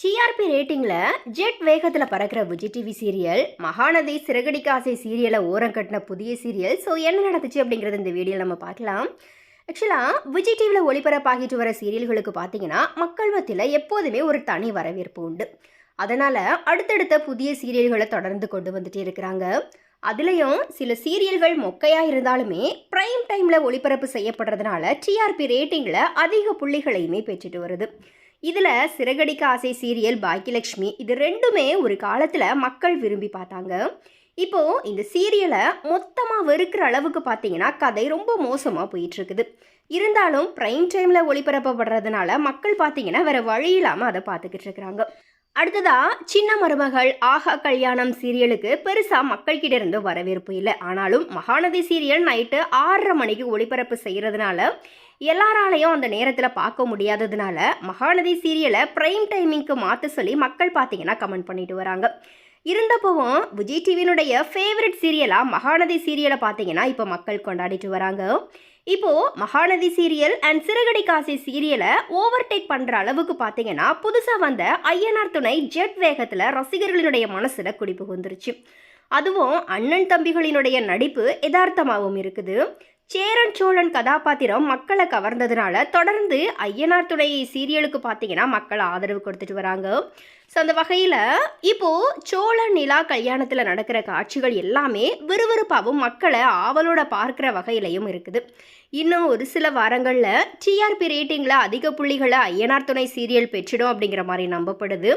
TRP ரேட்டிங்கில் jet வேகத்தில் பறக்கிற Vijay TV serial Mahanadi Siragadikka ஆசை சீரியலை ஓரம் கட்டின புதிய சீரியல் ஸோ என்ன நடந்துச்சு அப்படிங்கிறது இந்த வீடியோவில் நம்ம பார்க்கலாம். ஆக்சுவலாக விஜய் டிவியில் ஒளிபரப்பாகிட்டு வர சீரியல்களுக்கு பார்த்தீங்கன்னா மக்கள் மத்தியில் எப்போதுமே ஒரு தனி வரவேற்பு உண்டு. அதனால் அடுத்தடுத்த புதிய சீரியல்களை தொடர்ந்து கொண்டு வந்துட்டே இருக்கிறாங்க. அதுலேயும் சில சீரியல்கள் மொக்கையாக இருந்தாலுமே ப்ரைம் டைமில் ஒளிபரப்பு செய்யப்படுறதுனால டிஆர்பி ரேட்டிங்கில் அதிக புள்ளிகளையுமே பெற்றுட்டு வருது. இதில் சிறகடிக்க ஆசை சீரியல் பாக்கியலட்சுமி இது ரெண்டுமே ஒரு காலத்தில் மக்கள் விரும்பி பார்த்தாங்க. இப்போது இந்த சீரியலை மொத்தமாக வெறுக்கிற அளவுக்கு பார்த்தீங்கன்னா கதை ரொம்ப மோசமாக போயிட்டுருக்குது. இருந்தாலும் ப்ரைம் டைமில் ஒளிபரப்பப்படுறதுனால மக்கள் பார்த்தீங்கன்னா வேறு வழி இல்லாமல் அதை பார்த்துக்கிட்டு இருக்கிறாங்க. அடுத்ததா சின்ன மருமகள் ஆஹா கல்யாணம் சீரியலுக்கு பெருசாக மக்கள்கிட்ட இருந்து வரவேற்பு இல்லை. ஆனாலும் மகாநதி சீரியல் நைட்டு ஆறரை மணிக்கு ஒளிபரப்பு செய்கிறதுனால எல்லாராலையும் அந்த நேரத்தில் பார்க்க முடியாததுனால மகாநதி சீரியலை ப்ரைம் டைமிங்க்கு மாற்ற சொல்லி மக்கள் பார்த்தீங்கன்னா கமெண்ட் பண்ணிட்டு வராங்க. இருந்தப்பவும் விஜய் டிவியினுடைய ஃபேவரட் சீரியலாக மகாநதி சீரியலை பார்த்தீங்கன்னா இப்போ மக்கள் கொண்டாடிட்டு வராங்க. இப்போது மகாநதி சீரியல் அண்ட் சிறுகடை காசி சீரியலை ஓவர்டேக் பண்ணுற அளவுக்கு பார்த்தீங்கன்னா புதுசாக வந்த ஐயனார் துணை ஜெட் வேகத்தில் ரசிகர்களினுடைய மனசில் குடிபுகுந்துருச்சு. அதுவும் அண்ணன் தம்பிகளினுடைய நடிப்பு யதார்த்தமாகவும் இருக்குது. சேரன் சோழன் கதாபாத்திரம் மக்களை கவர்ந்ததுனால தொடர்ந்து ஐயனார் துணை சீரியலுக்கு பார்த்தீங்கன்னா மக்கள் ஆதரவு கொடுத்துட்டு வராங்க. ஸோ அந்த வகையில் இப்போது சோழ நிலா கல்யாணத்தில் நடக்கிற காட்சிகள் எல்லாமே விறுவிறுப்பாகவும் மக்களை ஆவலோட பார்க்குற வகையிலையும் இருக்குது. இன்னும் ஒரு சில வாரங்களில் டிஆர்பி ரேட்டிங்கில் அதிக புள்ளிகளை ஐயனார் துணை சீரியல் பெற்றிடும் அப்படிங்கிற மாதிரி நம்பப்படுது.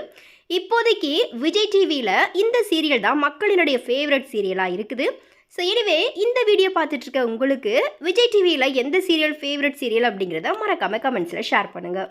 இப்போதைக்கு விஜய் டிவியில் இந்த சீரியல் தான் மக்களினுடைய ஃபேவரட் சீரியலாக இருக்குது. ஸோ எனிவே இந்த வீடியோ பார்த்துட்ருக்க உங்களுக்கு விஜய் டிவியில் எந்த சீரியல் ஃபேவரட் சீரியல் அப்படிங்கிறத மறக்காமல் கமெண்ட்ஸில் ஷேர் பண்ணுங்கள்